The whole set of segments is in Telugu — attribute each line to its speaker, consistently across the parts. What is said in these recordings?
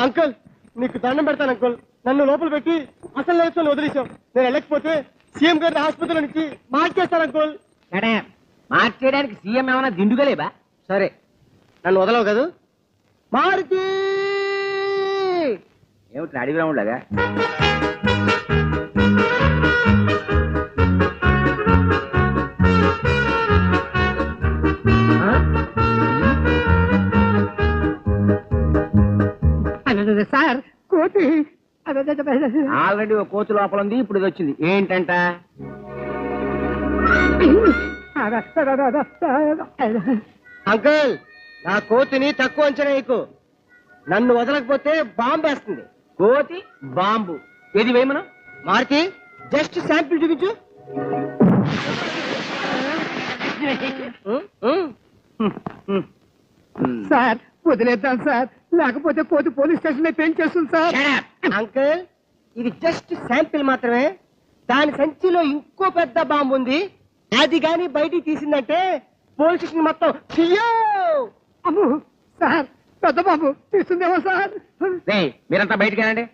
Speaker 1: అంకుల్ నీకు దండం పెడతాను అంకుల్. నన్ను లోపల పెట్టి అసలు నేర్చుకుని వదిలేసాం నేను వెళ్ళకపోతే సీఎం గారి హాస్పిటల్ నుంచి మార్చేస్తాను అంకుల్.
Speaker 2: మార్చేయడానికి సీఎం ఏమైనా దిండుగలేబా
Speaker 1: సరే నన్ను వదలవు కదా? మారుతి!
Speaker 2: ఏమిటి అడిగి ఉండగా ఆల్రెడీ ఒక కోతి లోపల ఉంది ఇప్పుడు ఇది వచ్చింది. ఏంటంట?
Speaker 1: అంకుల్ నా కోతిని తక్కువ అంచనా నన్ను వదలకపోతే బాంబు వేస్తుంది.
Speaker 2: కోతి బాంబు. ఏది వేయమను?
Speaker 1: మారుతి జస్ట్ శాంపిల్ చూపించు.
Speaker 3: సార్ వదిలేద్దాం సార్. లేకపోతే కోతి పోలీస్ స్టేషన్లో పెయిన్ చేస్తుంది సార్
Speaker 1: అంకుల్ ఇది జస్ట్ శాంపిల్ మాత్రమే. దాని సంచిలో ఇంకో పెద్ద బాంబు ఉంది. అది గాని బయటికి తీసిందంటే పోలీస్ స్టేషన్ మొత్తం!
Speaker 3: అమ్ము సార్ పెద్ద బాబు తీస్తుందేమో సార్.
Speaker 2: మీరంతా బయటికి వెళ్ళండి.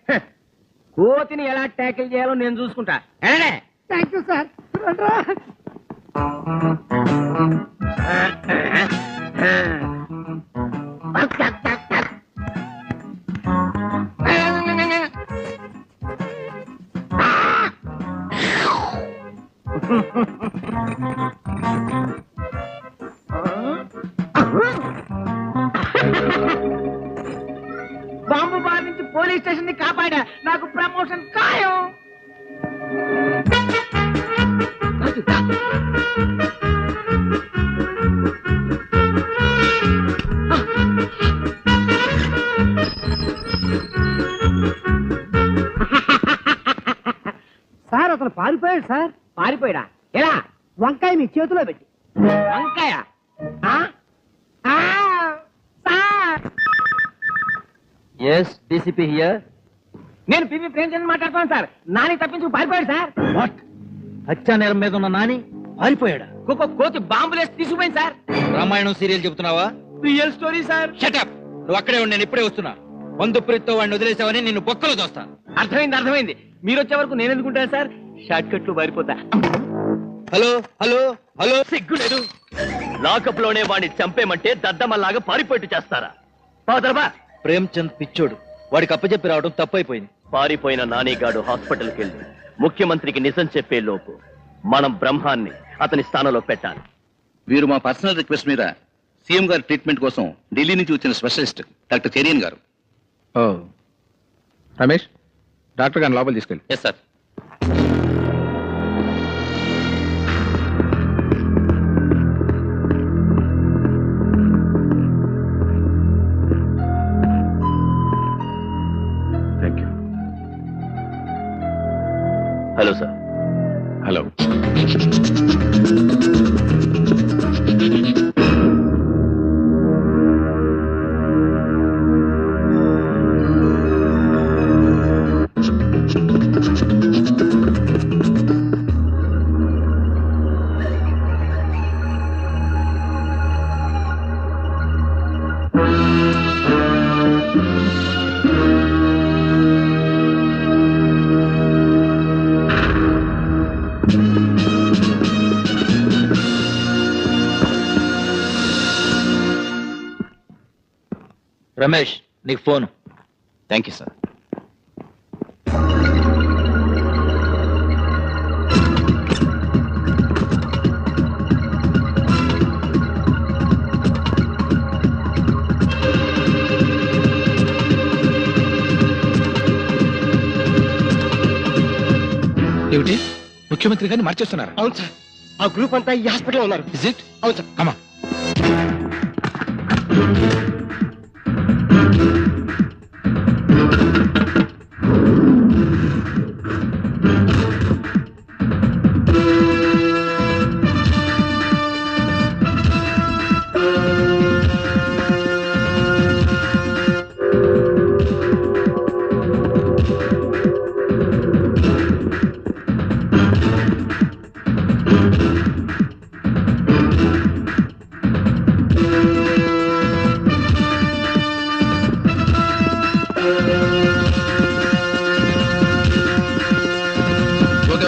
Speaker 2: కోతిని ఎలా ట్యాకిల్ చేయాలో నేను చూసుకుంటా.
Speaker 3: Thank you sir. రండ్రా.
Speaker 2: బాంబు బాధించి నుంచి పోలీస్ స్టేషన్ని కాపాడా? నాకు ప్రమోషన్ ఖాయం.
Speaker 3: అతను పారిపోయాడు సార్?
Speaker 2: పారిపోయాడా? ఎలా?
Speaker 3: వంకాయ మీ చేతిలో పెట్టి.
Speaker 2: వంకాయ? ఆ? ఆ! సార్!
Speaker 4: ఎస్ డీసీపీ హియర్
Speaker 2: నేను పివి ప్రేమచంద్ర మాట్లాడుతున్నాను సార్. నాని తప్పించుకు పారిపోయాడు సార్.
Speaker 4: వాట్ హత్యా నేరం మీద ఉన్న నాని పారిపోయాడా?
Speaker 2: ఒక్కొక్క కోతి బాంబులేసి తీసుకుపోయింది sir.
Speaker 4: Ramayanam serial చెబుతున్నావా?
Speaker 2: Real story sir.
Speaker 4: Shut up నువ్వు అక్కడే ఉండి నేను ఇప్పుడే వస్తున్నా. మందు ప్రీత్తో వాడిని వదిలేసావని నిన్ను బొక్కలో దోస్తా
Speaker 2: అర్థమైంది అర్థమైంది. మీరు వచ్చే వరకు నేను ఎందుకుంటాను సార్? షార్ట్ కట్లు పారిపోతా
Speaker 4: హలో హలో హలో.
Speaker 5: సిగ్గు లేదు లాకప్లోనే వాడిని చంపేమంటే దద్దమ్మలాగా పారిపోయిట్టు చేస్తారా? పాదరబా
Speaker 4: ప్రేమ్చంద్ పిచ్చోడు. వాడికి అప్పచెప్పి రావడం తప్పైపోయింది.
Speaker 5: పారిపోయిన నానిగాడు హాస్పిటల్కి వెళ్ళి ముఖ్యమంత్రికి నిజం చెప్పే లోపు మనం బ్రహ్మాన్ని అతని స్థానంలో పెట్టాలి.
Speaker 6: వీరు మా పర్సనల్ రిక్వెస్ట్ మీద సీఎం గారి ట్రీట్మెంట్ కోసం ఢిల్లీ నుంచి వచ్చిన స్పెషలిస్ట్ డాక్టర్ చెరియన్ గారు.
Speaker 7: ఓ. రమేష్ డాక్టర్ గారిని లోపల తీసుకెళ్ళి.
Speaker 5: Yes sir hello sir
Speaker 4: Ramesh నీకు ఫోన్.
Speaker 6: థ్యాంక్ యూ సార్
Speaker 7: ఏమిటి? ముఖ్యమంత్రి గారిని మార్చేస్తున్నారు.
Speaker 1: అవును సార్ ఆ గ్రూప్ అంతా ఈ హాస్పిటల్ ఉన్నారు.
Speaker 7: ఇజ్ ఇట్
Speaker 1: అవును సార్
Speaker 7: కమా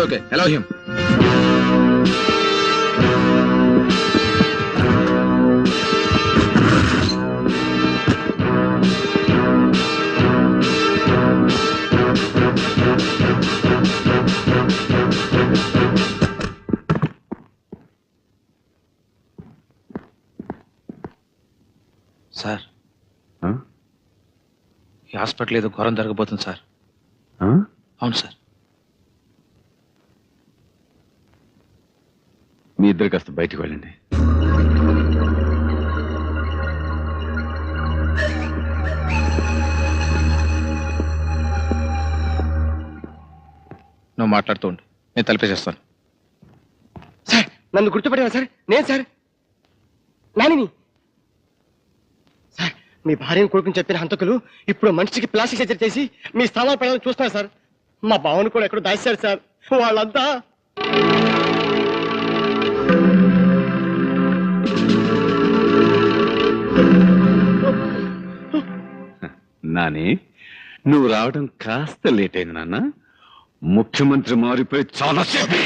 Speaker 7: ఓకే హలో హిమ్
Speaker 6: సార్. ఈ హాస్పిటల్ ఏదో ఘోరం జరగబోతుంది సార్. అవును సార్.
Speaker 8: మీ ఇద్దరు కాస్త బయటికి వెళ్ళండి.
Speaker 6: నువ్వు మాట్లాడుతూ ఉండు. నేను తలిపేసేస్తాను.
Speaker 1: సార్ నన్ను గుర్తుపట్టారా సార్? నేను సార్? నానిని? సార్ మీ భార్యను కొడుకుని చెప్పిన హంతకులు ఇప్పుడు మనిషికి ప్లాస్టిక్ సర్జరీ చేసి మీ స్థానాలు పడాలని చూస్తున్నారు సార్. మా బావను కూడా ఎక్కడో దాచారు సార్. వాళ్ళంతా
Speaker 8: నాని నువ్వు రావడం కాస్త లేట్ అయింది నాన్న. ముఖ్యమంత్రి మారిపోయి చాలా సేపు.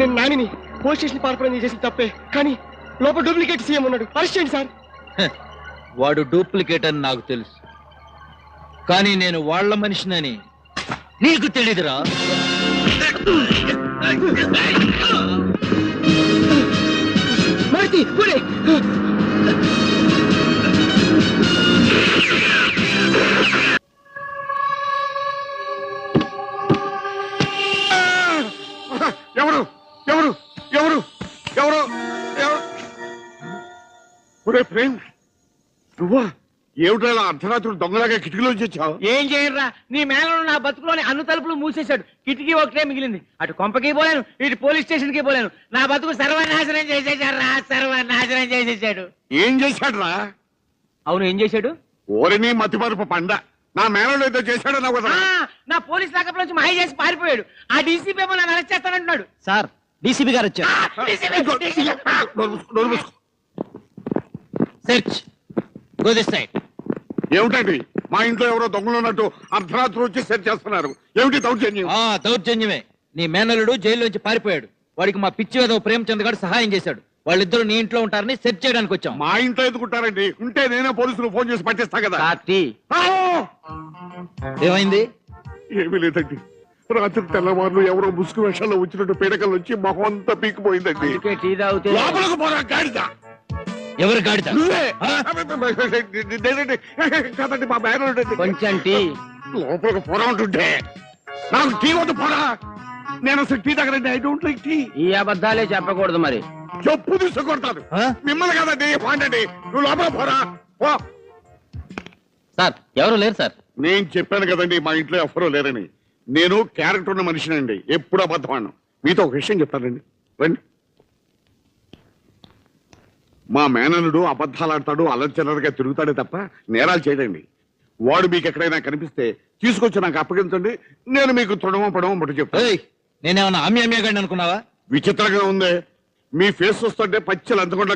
Speaker 1: నేను నానిని పోలీస్ స్టేషన్ పాల్పడం చేసిన తప్పే. కానీ లోపల డూప్లికేట్ సీఎం ఉన్నాడు. అరెస్ట్ చేయండి సార్.
Speaker 4: వాడు డూప్లికేట్ అని నాకు తెలుసు. కానీ నేను వాళ్ళ మనిషినని నీకు తెలీదురా?
Speaker 1: మారుతి
Speaker 9: ఒరే ప్రేమ్ నువ్వా? ఏమిటా అర్ధరాత్రులు దొంగలాగా కిటికీలోంచి వచ్చావు?
Speaker 2: ఏం చేయరా నీ మేనలు నా బతుకులోని అన్ని తలుపులు మూసేశాడు. కిటికీ ఒకటే మిగిలింది. అటు కొంపకి పోలేను ఇటు పోలీస్ స్టేషన్కి పోలేను. నా బతుకు సర్వనాశనం చేసేసాడు రా సర్వనాశనం చేసేసాడు
Speaker 9: ఏం చేశాడు రా
Speaker 2: అవును ఏం చేశాడు?
Speaker 9: ఓరిని మతిమరుపు పండ. నా మేనలు ఏదో కదా.
Speaker 2: ఆ, నా పోలీస్ లాకప్ నుంచి మాయ చేసి పారిపోయాడు. ఆ డీసీపీ ఏమో నన్ను అరెస్ట్ చేస్తానంటున్నాడు.
Speaker 1: సార్ డీసీపీ గారు వచ్చారు
Speaker 2: ఆ, DCP, DCP.
Speaker 9: నోరు మూసుకో, నోరు మూసుకో.
Speaker 4: సెర్చ్ గో దిస్ సైడ్
Speaker 9: ఏమిటండి? మా ఇంట్లో ఎవరో దొంగలు ఉన్నట్టు అర్ధరాత్రి వచ్చి సెట్ చేస్తున్నారు. ఏమిటి దౌర్జన్యం?
Speaker 4: ఆ దౌర్జన్యమే. నీ మేనల్లుడు జైల్లోంచి పారిపోయాడు. వాడికి మా పిచ్చి వేదవ ప్రేమచంద్ గారు సహాయం చేశాడు. వాళ్ళిద్దరు నీ ఇంట్లో ఉంటారని సెర్చ్ చేయడానికి వచ్చాం.
Speaker 9: మా ఇంట్లో ఎందుకుంటారండి ఉంటే నేనే పోలీసులు ఫోన్ చేసి పట్టేస్తా కదా.
Speaker 2: పార్టీ
Speaker 9: ఆ!
Speaker 4: ఏమైంది?
Speaker 9: ఏమీ లేదండి. రాత్రి తెల్లవారులు ఎవరో ముసుగు వేషాల్లో వచ్చినట్టు పీడకలు వచ్చి మొహం అంతా పీకిపోయిందండి.
Speaker 2: అందుకే టీ తాగితే
Speaker 9: లోపలికి పోరా గాడిద!
Speaker 4: ఎవరు గాడిద.
Speaker 9: కాదండి మా
Speaker 2: కొంచెం టీ
Speaker 9: లోపలికి పోరా ఉంటుంటే నాకు టీ వద్దు పోరా నేను అసలు టీ తాగరండి ఐ డోంట్ లైక్ టీ
Speaker 2: ఈ అబద్ధాలే చెప్పకూడదు మరి
Speaker 9: చెప్పు తీసుకొడతాను
Speaker 4: ఆ?
Speaker 9: మిమ్మల్ని కదండి వాడండి నువ్వు లోపల పోరా పో
Speaker 5: సార్ ఎవరు లేరు సార్
Speaker 9: నేను చెప్పాను కదండి మా ఇంట్లో ఎవరూ లేరని నేను క్యారెక్టర్ ఉన్న మనిషినండి ఎప్పుడు అబద్ధమాను మీతో ఒక విషయం చెప్తానండి రండి మా మేననుడు అబద్ధాలు ఆడతాడు అలర్చలర్గా తిరుగుతాడే తప్ప నేరాలు చేయడండి. వాడు మీకు ఎక్కడైనా కనిపిస్తే తీసుకొచ్చి నాకు అప్పగించండి నేను మీకు తృణమో పడమో ముట్ట చెప్తాను.
Speaker 4: ఏయ్, నేనేమన్నా అమ్మి అమ్మి గండి అనుకున్నావా?
Speaker 9: విచిత్రంగా ఉందే. మీ ఫేస్ చూస్తుంటే పచ్చలు అంతకుండా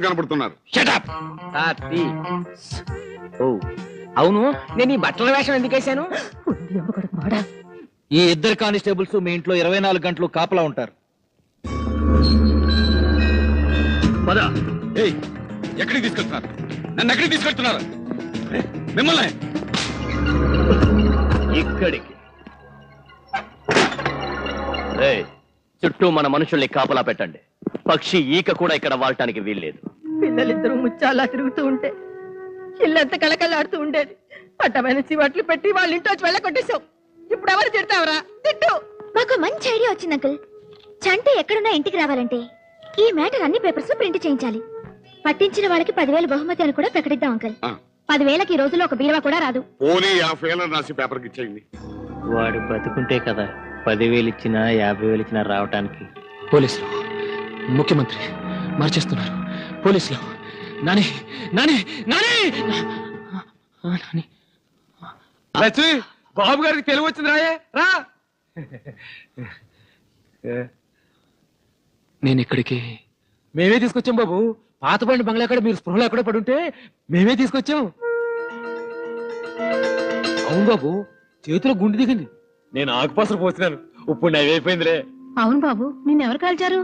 Speaker 2: ఓ. అవును నేను ఈ బట్టల వేషం ఎందుకు వేశాను?
Speaker 4: ఈ ఇద్దరు కానిస్టేబుల్స్ మీ ఇంట్లో ఇరవై నాలుగు గంటలు కాపలా ఉంటారు.
Speaker 5: పద.
Speaker 7: ఏయ్ ఎక్కడికి తీసుకెళ్తున్నారు? నన్ను ఎక్కడికి తీసుకెళ్తున్నారు? మిమ్మల్ని?
Speaker 5: ఇక్కడికి. చుట్టూ మన మనుషుల్ని కాపలా పెట్టండి. పక్షి ఈక కూడా ఇక్కడ వాడటానికి వీల్లేదు.
Speaker 10: పిల్లలిద్దరూ ముచ్చాలా తిరుగుతూ ఉంటే ఇల్లంతా కళకళలాడుతూ ఉండేది. అడ్డమైన చివట్లు పెట్టి వాళ్ళ ఇంట్లో వచ్చి వెళ్ళకొట్టేశావు ఇప్పుడు ఎవరు తిడతావరా? తిట్టు!
Speaker 11: మాకు మంచి ఐడియా వచ్చింది అంకుల్. చంటి ఎక్కడున్నా ఇంటికి రావాలంటే ఈ మ్యాటర్ అన్ని పేపర్స్ ప్రింట్ చేయించాలి. పట్టించిన వాళ్ళకి పదివేలు బహుమతి అని కూడా ప్రకటిద్దాం అంకల్.
Speaker 9: ఆ.
Speaker 11: పదివేలకి ఈ రోజుల్లో ఒక బీరువా కూడా రాదు.
Speaker 9: పోనీ యాభై ఏళ్ళ రాసి పేపర్కి ఇచ్చేయండి.
Speaker 12: వాడు బతుకుంటే కదా పదివేలు ఇచ్చినా యాభై వేలు ఇచ్చినా రావటానికి.
Speaker 13: పోలీసులు ముఖ్యమంత్రి మార్చేస్తున్నారు. పోలీసులు నాని నాని నాని! నాని.
Speaker 12: లక్ష్మి బాబు గారికి తెలివి వచ్చింది రాయే రా.
Speaker 13: నేను ఇక్కడికి
Speaker 12: మేమే తీసుకొచ్చాం బాబు. పాత బండి బంగ్లా కాడ మీరు స్పృహలో ఎక్కడ పడుంటే మేమే తీసుకొచ్చాం. అవును బాబు చేతిలో గుండు దిగింది. నేను ఆకుపసరు పోస్తున్నాను. ఇప్పుడు నవ్వైపోయిందిలే
Speaker 14: అవును బాబు నిన్నెవరు కాల్చారు?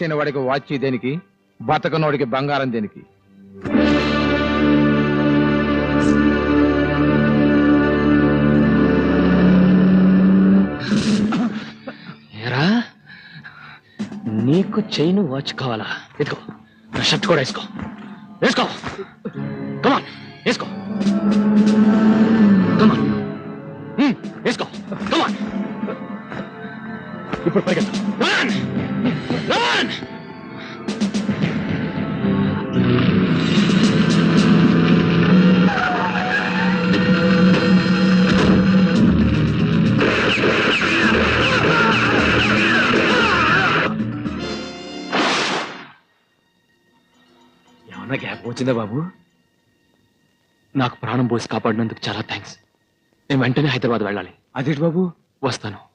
Speaker 7: అయిన వాడికి వాచ్ దేనికి? బతకనోడికి బంగారం దేనికి?
Speaker 13: ఏరా? నీకు చైన్ వాచ్ కావాలా? ఇదిగో నా షర్ట్ కూడా వేసుకో. వేసుకో. కమాన్ వేసుకో. కమాన్ వేసుకో. కమాన్ ఇప్పుడు పరిగెత్తు.
Speaker 12: వచ్చిందా బాబు
Speaker 13: నాకు ప్రాణం పోసి కాపాడినందుకు చాలా థ్యాంక్స్ నేను వెంటనే హైదరాబాద్ వెళ్ళాలి.
Speaker 12: అదేంటి బాబు?
Speaker 13: వస్తాను.